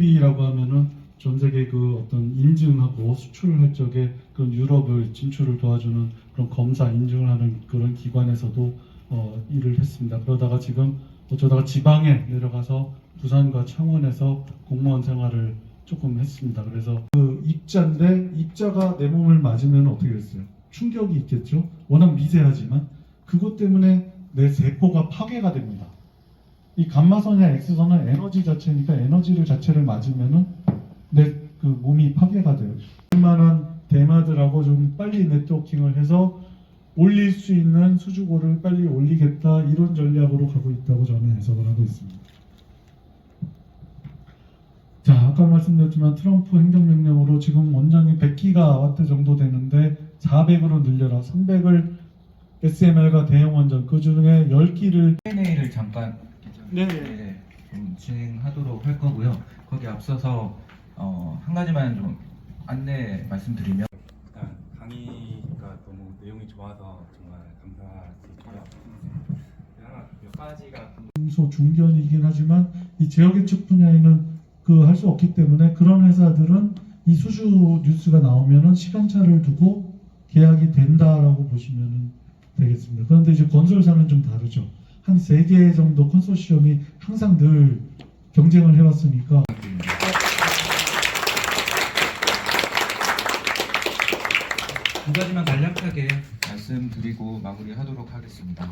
B2B라고 하면은 전 세계 그 어떤 인증하고 수출할 적에 그런 유럽을 진출을 도와주는 그런 검사 인증을 하는 그런 기관에서도 어, 일을 했습니다. 그러다가 지금 어쩌다가 지방에 내려가서 부산과 창원에서 공무원 생활을 조금 했습니다. 그래서 그 입자인데 입자가 내 몸을 맞으면 어떻게 됐어요? 충격이 있겠죠. 워낙 미세하지만 그것 때문에 내 세포가 파괴가 됩니다. 이 감마선이나 X선은 에너지 자체니까 에너지를 자체를 맞으면은 내 그 몸이 파괴가 돼요. 웬만한 대마들하고 좀 빨리 네트워킹을 해서 올릴 수 있는 수주고를 빨리 올리겠다 이런 전략으로 가고 있다고 저는 해석을 하고 있습니다. 자, 아까 말씀드렸지만 트럼프 행정명령으로 지금 원장이 100기가와트 정도 되는데 400으로 늘려라. 300을 SMR과 대형 원전 그 중에 10기를 Q&A를 잠깐 네. 네, 좀 진행하도록 할 거고요. 거기 앞서서 어, 한 가지만 좀 안내 말씀드리면 일단 강의가 너무 내용이 좋아서 정말 감사드리고요. 하나 몇 가지가 중소 중견이긴 하지만 이 제어 예측 분야에는 그 할 수 없기 때문에 그런 회사들은 이 수주 뉴스가 나오면은 시간차를 두고 계약이 된다라고 보시면 되겠습니다. 그런데 이제 건설사는 좀 다르죠. 한 세 개 정도 컨소시엄이 항상 늘 경쟁을 해왔으니까. 두 가지만 간략하게 말씀드리고 마무리하도록 하겠습니다.